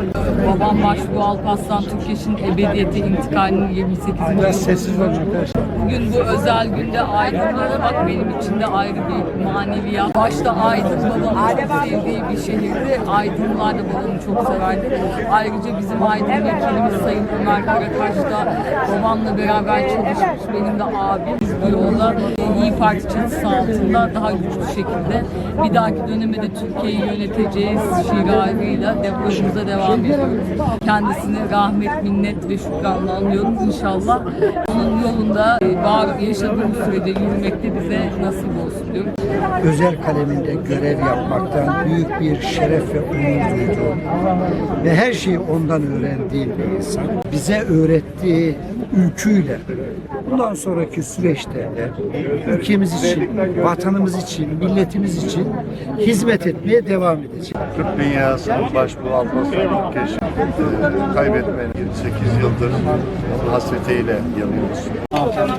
Kahraman Başbuğ Alparslan Türkeş'in ebediyete intikalinin 28. Biraz sessiz olacak. Bugün bu özel günde Aydınlara bak benim için de ayrı bir maneviyat. Başta Aydın babamın çok sevdiği bir şehirdi. Aydınlar da babamı çok severdi. Ayrıca bizim Aydın vekilimiz Sayın Ömer Karataş da babamla beraber çalışmış. Benim de abim. Biz bu yolda İyi Parti çatısı altında daha güçlü şekilde bir dahaki döneme de Türkiye'yi yöneteceğiz şiarıyla yolumuza devam ediyoruz. Kendisini rahmet, minnet ve şükranla anlıyorum. İnşallah onun yolunda e, var yaşadığımız sürede yürümek de bize nasip olsun diyorum. özel kaleminde görev yapmaktan büyük bir şeref ve onur duyduğum ve her şeyi ondan öğrendiğim bir insan. Bize öğrettiği ülküyle bundan sonraki süreçte de ülkemiz için, vatanımız için, milletimiz için hizmet etmeye devam edecek. Türk dünyasının başbuğu Alparslan Türkeş e, kaybetmenin 28 yıldır hasretiyle yanıyoruz. Evet.